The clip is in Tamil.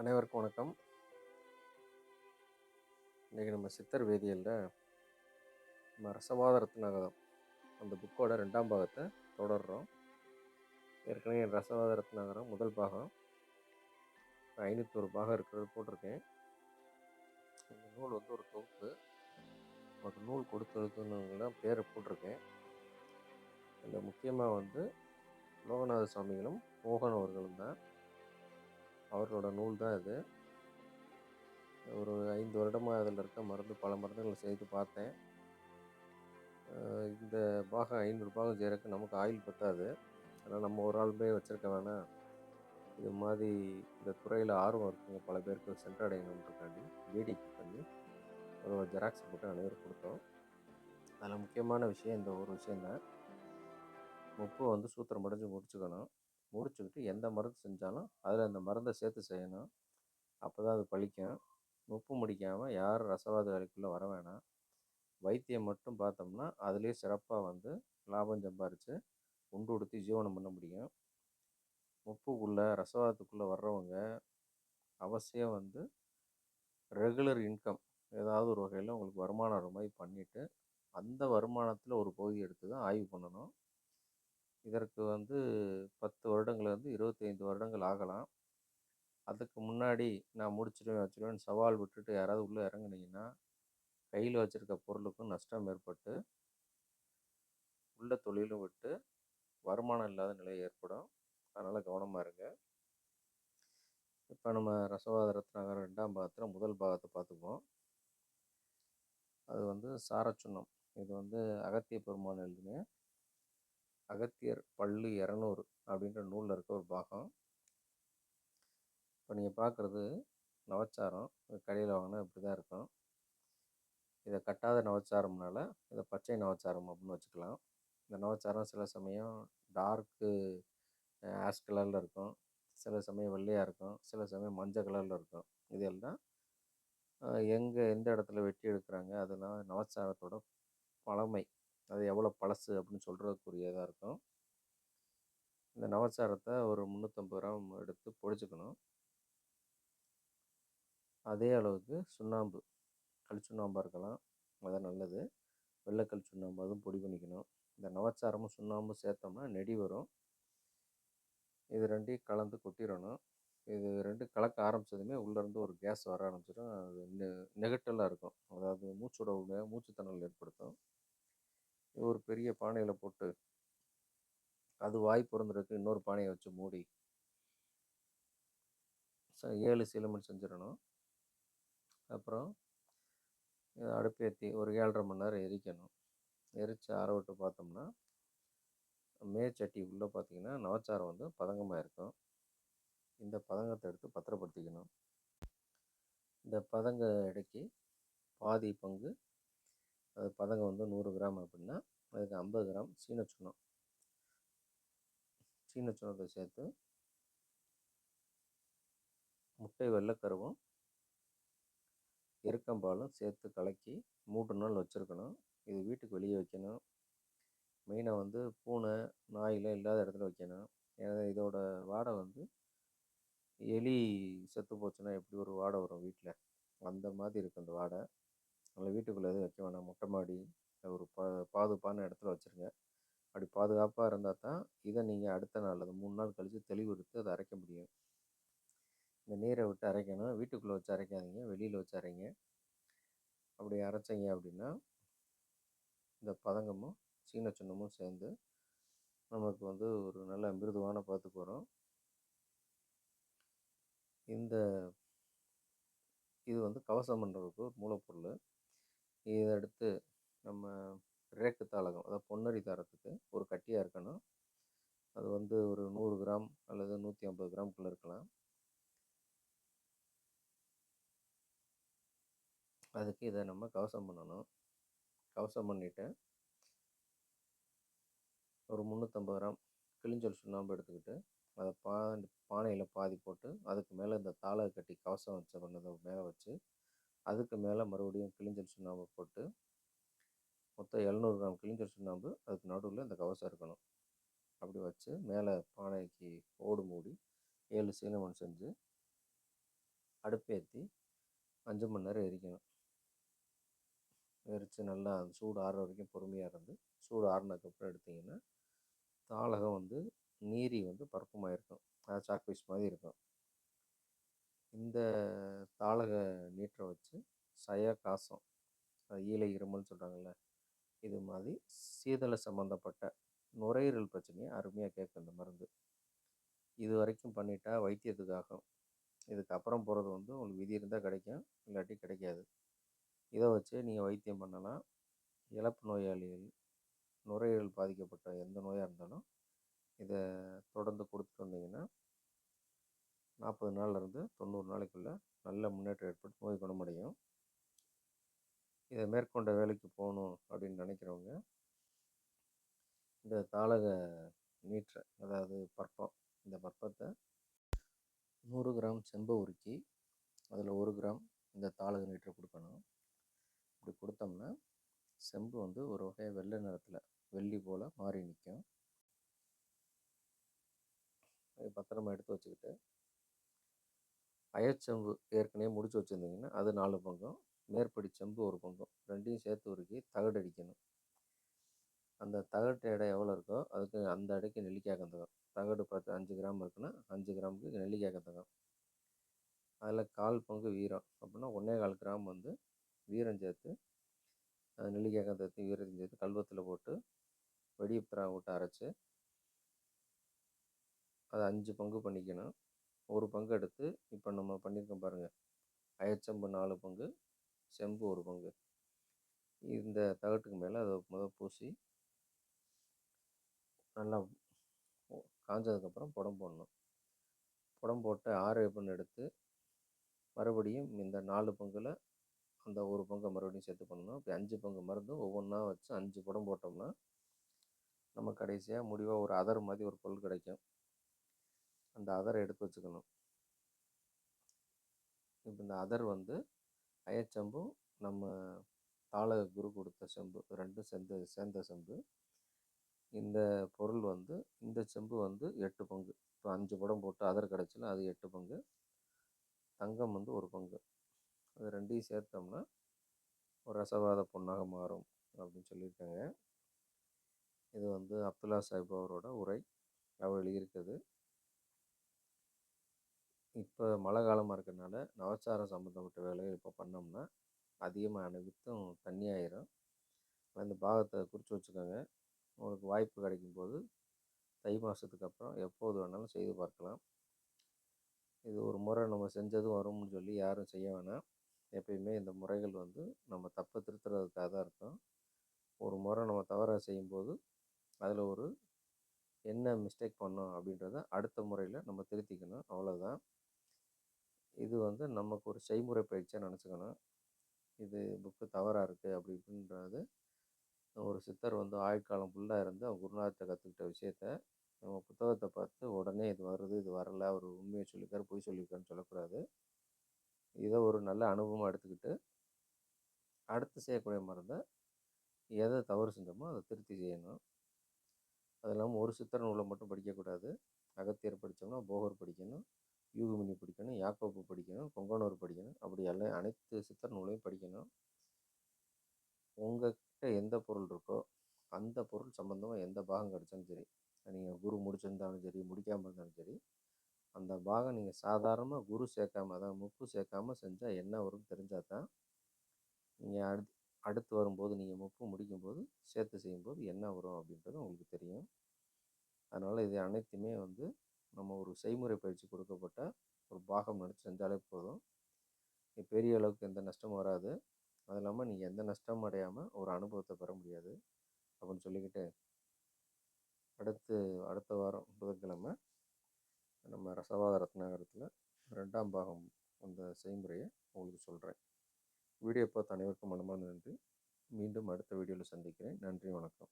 அனைவருக்கும் வணக்கம். இன்றைக்கி நம்ம சித்தர் வேதியியலில் நம்ம ரசவாத ரத்னாகதம் அந்த புக்கோட ரெண்டாம் பாகத்தை தொடர்றோம். ஏற்கனவே ரசவாத ரத்னாகரம் முதல் பாகம். ஐநூற்றொரு பாகம் இருக்கிறது போட்டிருக்கேன். இந்த நூல் வந்து ஒரு தொகுப்பு. நமக்கு நூல் கொடுத்துருக்குன்னு பேரை போட்டிருக்கேன். இதில் முக்கியமாக வந்து லோகநாத சுவாமிகளும் மோகன் அவர்களும் தான். அவர்களோட நூல் தான் இது. ஒரு ஐந்து வருடமாக அதில் இருக்க மருந்து பல மருந்துகளை செய்து பார்த்தேன். இந்த பாகம் ஐநூறு பாகம் செய்கிறதுக்கு நமக்கு ஆயில் பத்தாது. ஆனால் நம்ம ஒரு ஆள் போய் வச்சுருக்க வேணாம். இது மாதிரி இந்த துறையில் ஆர்வம் இருக்குங்க. பல பேருக்கு சென்றடையணுன்றக்காண்டி வேடிக்கை பண்ணி ஒரு ஜெராக்ஸ் போட்டு அனைவரும் கொடுத்தோம். அதில் முக்கியமான விஷயம் இந்த ஒரு விஷயந்தான் முப்பை வந்து சூத்திரம் முடிஞ்சு முடிச்சுக்கணும். முடிச்சுக்கிட்டு எந்த மருந்து செஞ்சாலும் அதில் அந்த மருந்தை சேர்த்து செய்யணும். அப்போ தான் அது பழிக்கும். உப்பு முடிக்காமல் யாரும் ரசவாத வேலைக்குள்ளே வர வேணாம். வைத்தியம் மட்டும் பார்த்தோம்னா அதுலேயே சிறப்பாக வந்து லாபம் சம்பாரித்து உண்டு உடுத்தி ஜீவனம் பண்ண முடியும். உப்புக்குள்ளே ரசவாதத்துக்குள்ளே வர்றவங்க அவசியம் வந்து ரெகுலர் இன்கம் ஏதாவது ஒரு வகையில் உங்களுக்கு வருமானம் வர மாதிரி பண்ணிவிட்டு அந்த வருமானத்தில் ஒரு பகுதி எடுத்து தான் ஆய்வு பண்ணணும். இதற்கு வந்து பத்து வருடங்கள்லேருந்து இருபத்தைந்து வருடங்கள் ஆகலாம். அதுக்கு முன்னாடி நான் முடிச்சிடுவேன் வச்சுருவேன் சவால் விட்டுட்டு யாராவது உள்ளே இறங்குனீங்கன்னா கையில் வச்சுருக்க பொருளுக்கும் நஷ்டம் ஏற்பட்டு உள்ள தொழிலும் விட்டு வருமானம் இல்லாத நிலை ஏற்படும். அதனால் கவனமாக இருங்க. இப்போ நம்ம ரசவாத ரத்னாகரம் ரெண்டாம் பாகத்தில் முதல் பாகத்தை பார்த்துக்குவோம். அது வந்து சாரச்சுண்ணம் இது வந்து அகத்திய பெருமான் எழுதின அகத்தியர் பள்ளு இரநூறு அப்படின்ற நூலில் இருக்க ஒரு பாகம். இப்போ நீங்கள் பார்க்குறது நவச்சாரம். கடையில் வாங்கினா இப்படி தான் இருக்கும். இதை கட்டாத நவச்சாரம்னால இதை பச்சை நவச்சாரம் அப்படின்னு வச்சுக்கலாம். இந்த நவச்சாரம் சில சமயம் டார்க்கு ஆஷ் கலரில் இருக்கும். சில சமயம் வெள்ளையாக இருக்கும். சில சமயம் மஞ்சள் கலரில் இருக்கும். இதெல்லாம் எங்கே எந்த இடத்துல வெட்டி எடுக்கிறாங்க அதெல்லாம் நவச்சாரத்தோட பழமை. அது எவ்வளோ பழசு அப்படின்னு சொல்கிறதுக்குரியதாக இருக்கும். இந்த நவச்சாரத்தை ஒரு முந்நூற்றம்பது கிராம் எடுத்து பொடிச்சுக்கணும். அதே அளவுக்கு சுண்ணாம்பு கல் சுண்ணாம்பாக இருக்கலாம். அதான் நல்லது. வெள்ளைக்கல் சுண்ணாம்பு அதுவும் பொடி பண்ணிக்கணும். இந்த நவச்சாரமும் சுண்ணாம்பும் சேர்த்தோம்னா நெடி வரும். இது ரெண்டையும் கலந்து கொட்டிடணும். இது ரெண்டு கலக்க ஆரம்பித்ததுமே உள்ளேருந்து ஒரு கேஸ் வர ஆரம்பிச்சிடும். அது நெ நெகட்டலாக இருக்கும். அதாவது மூச்சோட உள்ள மூச்சுத்திணறல் ஏற்படுத்தும். ஒரு பெரிய பானையில் போட்டு அது வாய் பிறந்துருக்கு இன்னொரு பானையை வச்சு மூடி ச ஏழு சிலமன் செஞ்சிடணும். அப்புறம் அடுப்பேற்றி ஒரு ஏழரை மணி நேரம் எரிக்கணும். எரித்து ஆற விட்டு பார்த்தோம்னா மேச்சட்டி உள்ளே பார்த்தீங்கன்னா நவச்சாரம் வந்து பதங்கமாக இருக்கும். இந்த பதங்கத்தை எடுத்து பத்திரப்படுத்திக்கணும். இந்த பதங்க இடைக்கு பாதி பங்கு அது பதங்கம் வந்து நூறு கிராம் அப்படின்னா அதுக்கு ஐம்பது கிராம் சீனச்சுண்ணம் சீனச்சுண்ணத்தை சேர்த்து முட்டை வெள்ளைக்கருவும் எருக்கம்பாலும் சேர்த்து கலக்கி மூன்று நாள் வச்சுருக்கணும். இது வீட்டுக்கு வெளியே வைக்கணும். மெயினாக வந்து பூனை நாயெலாம் இல்லாத இடத்துல வைக்கணும். ஏன்னா இதோட வாடை வந்து எலி செத்து போச்சுன்னா எப்படி ஒரு வாடை வரும் வீட்டில் அந்த மாதிரி இருக்கும் அந்த வாடை. அதனால் வீட்டுக்குள்ளே எதுவும் வைக்க வேணாம். மொட்டை மாடி ஒரு பா பாதுகாப்பான இடத்துல வச்சுருங்க. அப்படி பாதுகாப்பாக இருந்தால் தான் இதை நீங்கள் அடுத்த நாள் அது மூணு நாள் கழித்து தெளிவு எடுத்து அதை அரைக்க முடியும். இந்த நீரை விட்டு அரைக்கணும் வீட்டுக்குள்ளே வச்சு அரைக்காதீங்க. வெளியில் வச்சு அரைங்க. அப்படி அரைச்சிங்க அப்படின்னா இந்த பதங்கமும் சீன சுண்ணமும் சேர்ந்து நமக்கு வந்து ஒரு நல்ல மிருதுவான பாத்துக்கு வரும். இந்த இது வந்து கவசம் பண்ணுறதுக்கு ஒரு மூலப்பொருள். இதை அடுத்து நம்ம ரேக்கு தாளகம் அதாவது பொன்னரி தாரத்துக்கு ஒரு கட்டியாக இருக்கணும். அது வந்து ஒரு நூறு கிராம் அல்லது நூற்றி ஐம்பது கிராம்குள்ளே இருக்கலாம். அதுக்கு இதை நம்ம கவசம் பண்ணணும். கவசம் பண்ணிவிட்டு ஒரு முந்நூற்றம்பது கிராம் கிளிஞ்சல் சுண்ணாம்பு எடுத்துக்கிட்டு அதை பா பானையில் பாதி போட்டு அதுக்கு மேலே இந்த தாளை கட்டி கவசம் வச்ச பண்ணதை மேலே வச்சு அதுக்கு மேலே மறுபடியும் கிளிஞ்சல் சுண்ணாம்பு போட்டு மொத்தம் எழுநூறு கிராம் கிளிஞ்சல் சுண்ணாம்பு அதுக்கு நடுவில் இந்த கவசம் இருக்கணும். அப்படி வச்சு மேலே பானைக்கு ஓடு மூடி ஏழு சீனமன் செஞ்சு அடுப்பேற்றி அஞ்சு மணி நேரம் எரிக்கணும். எரித்து நல்லா அந்த சூடு ஆறுற வரைக்கும் பொறுமையாக இருந்து சூடு ஆறுனதுக்கப்புறம் எடுத்திங்கன்னா தாளகம் வந்து நீரி வந்து பருப்பமாக இருக்கும் அது சாக்பீஸ் மாதிரி இருக்கும். இந்த தாளக நீட்டரை வச்சு சய காசம் ஈழை இருமல்னு சொல்கிறாங்கல்ல இது மாதிரி சீதள சம்மந்தப்பட்ட நுரையீரல் பிரச்சனையை அருமையாக கேட்கும் இந்த மருந்து. இது வரைக்கும் பண்ணிட்டா வைத்தியத்துக்காகும் இதுக்கப்புறம் போகிறது வந்து உங்களுக்கு விதி இருந்தால் கிடைக்கும் இல்லாட்டி கிடைக்காது. இதை வச்சு நீங்கள் வைத்தியம் பண்ணலாம். இழப்பு நோயாளிகள் நுரையீரல் பாதிக்கப்பட்ட எந்த நோயாக இருந்தாலும் இதை தொடர்ந்து கொடுத்துட்டு வந்தீங்கன்னா நாற்பது நாள்லேருந்து தொண்ணூறு நாளைக்குள்ளே நல்ல முன்னேற்றம் ஏற்பட்டு நோய் குணமடையும். இதை மேற்கொண்ட வேலைக்கு போகணும் அப்படின்னு நினைக்கிறவங்க இந்த தாளக நீற்றை அதாவது பற்பம் இந்த பற்பத்தை நூறு கிராம் செம்பை உருக்கி அதில் ஒரு கிராம் இந்த தாளக நீற்றை கொடுக்கணும். இப்படி கொடுத்தோம்னா செம்பு வந்து ஒரு வகையாக வெள்ளை நிறத்தில் வெள்ளி போல் மாறி நிற்கும் பத்திரமா எடுத்து வச்சுக்கிட்டு அயச்செம்பு ஏற்கனவே முடிச்சு வச்சுருந்தீங்கன்னா அது நாலு பங்கம் மேற்படி செம்பு ஒரு பங்கம் ரெண்டையும் சேர்த்து உருக்கி தகடு அடிக்கணும். அந்த தகட்டு எடை எவ்வளோ இருக்கோ அதுக்கு அந்த எடைக்கு நெல்லிக்காய் கந்தகம். தகடு பத்து அஞ்சு கிராம் இருக்குன்னா அஞ்சு கிராமுக்கு நெல்லிக்காய் கந்தகம். அதில் கால் பங்கு வீரம். அப்படின்னா ஒன்றே கால் கிராம் வந்து வீரம் சேர்த்து நெல்லிக்காய் கந்தத்தையும் வீரத்தையும் சேர்த்து கல்வத்தில் போட்டு வெடிப்புறா விட்டு அரைச்சி அதை அஞ்சு பங்கு பண்ணிக்கணும். ஒரு பங்கு எடுத்து இப்போ நம்ம பண்ணியிருக்கோம் பாருங்கள் அயச்செம்பு நாலு பங்கு செம்பு ஒரு பங்கு. இந்த தகட்டுக்கு மேலே அதை முதல் பூசி நல்லா காஞ்சதுக்கப்புறம் புடம் போடணும். புடம் போட்டு ஆறு பண்ணி எடுத்து மறுபடியும் இந்த நாலு பங்கில் அந்த ஒரு பங்கை மறுபடியும் சேர்த்து பண்ணணும். அப்படி அஞ்சு பங்கு மருந்தும் ஒவ்வொன்றா வச்சு அஞ்சு புடம் போட்டோம்னா நம்ம கடைசியாக முடிவாக ஒரு அதர் மாதிரி ஒரு பொருள் கிடைக்கும். அந்த அதரை எடுத்து வச்சுக்கணும். இப்போ இந்த அதர் வந்து அயச்செம்பும் நம்ம தாள குரு கொடுத்த செம்பு ரெண்டும் சேர்ந்த சேர்ந்த செம்பு. இந்த பொருள் வந்து இந்த செம்பு வந்து எட்டு பங்கு. இப்போ அஞ்சு படம் போட்டு அதர் கிடச்சில அது எட்டு பங்கு. தங்கம் வந்து ஒரு பங்கு. அது ரெண்டையும் சேர்த்தோம்னா ஒரு ரசவாத பொண்ணாக மாறும் அப்படின்னு சொல்லியிருக்காங்க. இது வந்து அப்துல்லா சாஹிப் அவரோட உரை. அவர் எழுதியிருக்குது இப்போ மழை காலமாக இருக்கிறனால நவச்சாரம் சம்மந்தப்பட்ட வேலைகள் இப்போ பண்ணோம்னா அதிகமாக அனைத்தும் தண்ணி ஆயிரும். அந்த பாகத்தை குறித்து வச்சுக்கோங்க. உங்களுக்கு வாய்ப்பு கிடைக்கும் போது தை மாதத்துக்கு அப்புறம் எப்போது வேணாலும் செய்து பார்க்கலாம். இது ஒரு முறை நம்ம செஞ்சதும் வரும்னு சொல்லி யாரும் செய்ய வேணாம். எப்பயுமே இந்த முறைகள் வந்து நம்ம தப்பை திருத்துறதுக்காக தான் இருக்கும். ஒரு முறை நம்ம தவறாக செய்யும்போது அதில் ஒரு என்ன மிஸ்டேக் பண்ணோம் அப்படின்றத அடுத்த முறையில் நம்ம திருத்திக்கணும். அவ்வளோதான் இது வந்து நமக்கு ஒரு செய்முறை பயிற்சியாக நினச்சிக்கணும். இது புக்கு தவறாக இருக்குது அப்படி இப்படின்றது. ஒரு சித்தர் வந்து ஆயுட்காலம் ஃபுல்லாக இருந்து அவங்க குருநாதத்தை கற்றுக்கிட்ட விஷயத்த நம்ம புத்தகத்தை பார்த்து உடனே இது வருது இது வரல அவர் உண்மையை சொல்லியிருக்காரு பொய் சொல்லியிருக்காருன்னு சொல்லக்கூடாது. இதை ஒரு நல்ல அனுபவமாக எடுத்துக்கிட்டு அடுத்து செய்யக்கூடிய மருந்தை எதை தவறு செஞ்சோமோ அதை திருத்தி செய்யணும். அது இல்லாமல் ஒரு சித்திர நூலை மட்டும் படிக்கக்கூடாது. அகத்தியர் படித்தோம்னா போகர் படிக்கணும் யூகுமினி படிக்கணும் யாக்கோப்பு படிக்கணும் கொங்கனூர் படிக்கணும் அப்படி எல்லாம் அனைத்து சித்திர நூலையும் படிக்கணும். உங்கள்கிட்ட எந்த பொருள் இருக்கோ அந்த பொருள் சம்மந்தமாக எந்த பாகம் கிடச்சாலும் சரி நீங்கள் குரு முடிச்சிருந்தாலும் சரி முடிக்காமல் இருந்தாலும் சரி அந்த பாகம் நீங்கள் சாதாரணமாக குரு சேர்க்காம அதான் முப்பு சேர்க்காம செஞ்சால் என்ன வரும்னு தெரிஞ்சால் தான் நீங்கள் அடுத்து அடுத்து வரும்போது நீங்கள் முப்பு முடிக்கும்போது சேர்த்து செய்யும்போது என்ன வரும் அப்படின்றது உங்களுக்கு தெரியும். அதனால் இது அனைத்துமே வந்து நம்ம ஒரு செய்முறை பயிற்சி கொடுக்கப்பட்ட ஒரு பாகம் நினச்சி செஞ்சாலே போதும். பெரிய அளவுக்கு எந்த நஷ்டமும் வராது. அது இல்லாமல் நீங்கள் எந்த நஷ்டமும் அடையாமல் ஒரு அனுபவத்தை பெற முடியாது அப்படின்னு சொல்லிக்கிட்டு அடுத்து அடுத்த வாரம் புதன்கிழமை நம்ம ரசவாத ரத்னாகரத்தில் ரெண்டாம் பாகம் அந்த செய்முறையை உங்களுக்கு சொல்கிறேன் வீடியோ பார்த்த அனைவருக்கும் மனமான நன்றி. மீண்டும் அடுத்த வீடியோவில் சந்திக்கிறேன். நன்றி வணக்கம்.